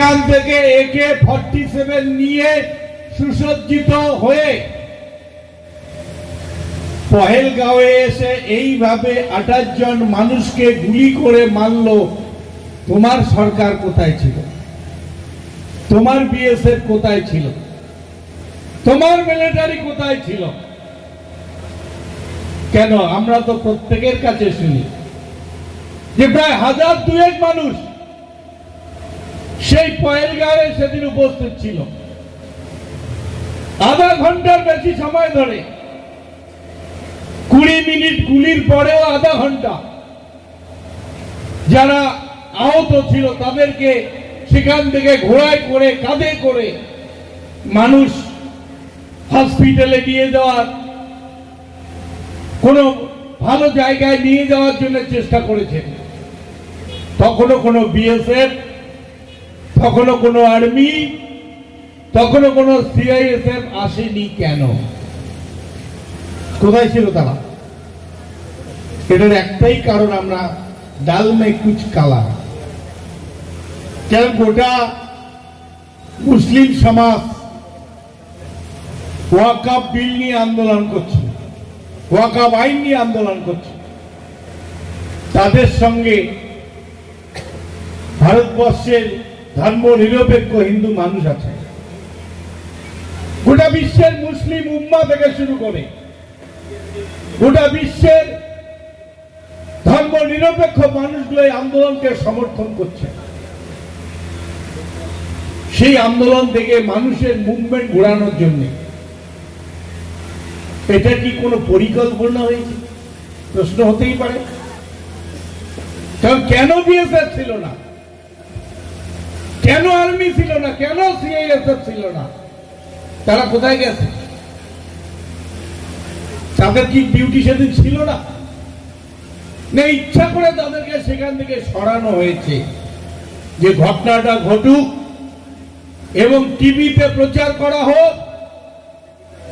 এখান থেকে AK forty নিয়ে সুসজ্জিত হয়ে পহেলগাঁওয়ে এসে এইভাবে আঠাশ জন মানুষকে গুলি করে মারলো। তোমার সরকার কোথায় ছিল? তোমার বিএসএফ কোথায় ছিল? তোমার মিলিটারি কোথায় ছিল? কেন? আমরা তো প্রত্যেকের কাছে শুনি যে প্রায় হাজার দুয়েক মানুষ সেই পয়েলগাঁয়ে সেদিন উপস্থিত ছিল। আধা ঘণ্টার বেশি সময় ধরে কুড়ি মিনিট গুলির পরেও আধা ঘণ্টা যারা আহত ছিল তাদেরকে সেখান থেকে ঘোড়ায় করে, কাঁধে করে মানুষ হসপিটালে নিয়ে যাওয়ার, কোনো ভালো জায়গায় নিয়ে যাওয়ার জন্য চেষ্টা করেছেন তখনও কোনো বিএসএফ তখনও কোনো আর্মি, তখনও কোনো সিআইএসএফ আসেনি কেন? কোথায় ছিল তারা? এটার একটাই কারণ আমরা ডাল মে কুচ কালা। কেন গোটা মুসলিম সমাজ ওয়াকাব বিল নিয়ে আন্দোলন করছে, ওয়াকাব আইন নিয়ে আন্দোলন করছে? তাদের সঙ্গে ভারতবর্ষের ধর্ম নিরপেক্ষ হিন্দু মানুষ আছে। গোটা বিশ্বের মুসলিম উম্মা থেকে শুরু করে গোটা বিশ্বের ধর্ম নিরপেক্ষ মানুষগুলো এই আন্দোলনকে সমর্থন করছে। সেই আন্দোলন থেকে মানুষের মুভমেন্ট ঘোরানোর জন্য। এটা কি কোনো পরিকল্পনা হয়েছে? প্রশ্ন হতেই পারে। কেন বিএসএফ ছিল না? কেন আর্মি ছিল না? কেন সিআইএসএফ ছিল না? তারা কোথায় গেছে? তাদের কি ডিউটি সেদিন ছিল না? না, ইচ্ছা করে তাদেরকে সেখান থেকে সরানো হয়েছে। যে ঘটনাটা ঘটুক এবং টিভিতে প্রচার করা হোক,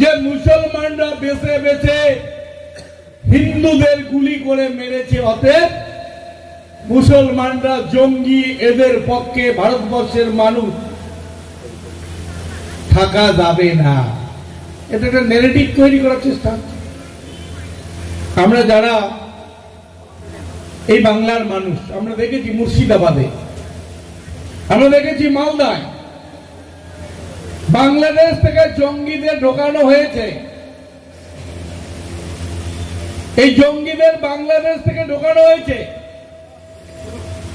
যে মুসলমানরা বেছে বেছে হিন্দুদের গুলি করে মেরেছে, অতএব মুসলমানরা জঙ্গি এদের পক্ষে ভারতবর্ষের মানুষ থাকা যাবে না। এটা একটা নেগেটিভ তৈরি করার চেষ্টা। আমরা যারা এই বাংলার মানুষ, আমরা দেখেছি মুর্শিদাবাদে, আমরা দেখেছি মালদায়। বাংলাদেশ থেকে জঙ্গিদের ঢোকানো হয়েছে। এই জঙ্গিদের বাংলাদেশ থেকে ঢোকানো হয়েছে।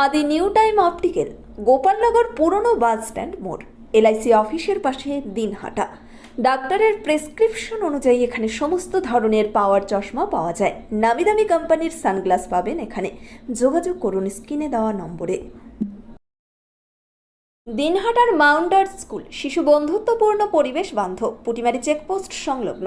আদি নিউ টাইম অপটিক্যাল, গোপালনগর পুরনো বাস স্ট্যান্ড মোড়, এলআইসি অফিসের পাশে দিনহাটা। ডাক্তারের প্রেসক্রিপশন অনুযায়ী এখানে সমস্ত ধরনের পাওয়ার চশমা পাওয়া যায়। নামি দামি কোম্পানির সানগ্লাস পাবেন এখানে। যোগাযোগ করুন স্ক্রিনে দেওয়া নম্বরে। দিনহাটার মাউন্টার স্কুল, শিশু বন্ধুত্বপূর্ণ পরিবেশ বান্ধব, পুটিমারি চেকপোস্ট সংলগ্ন।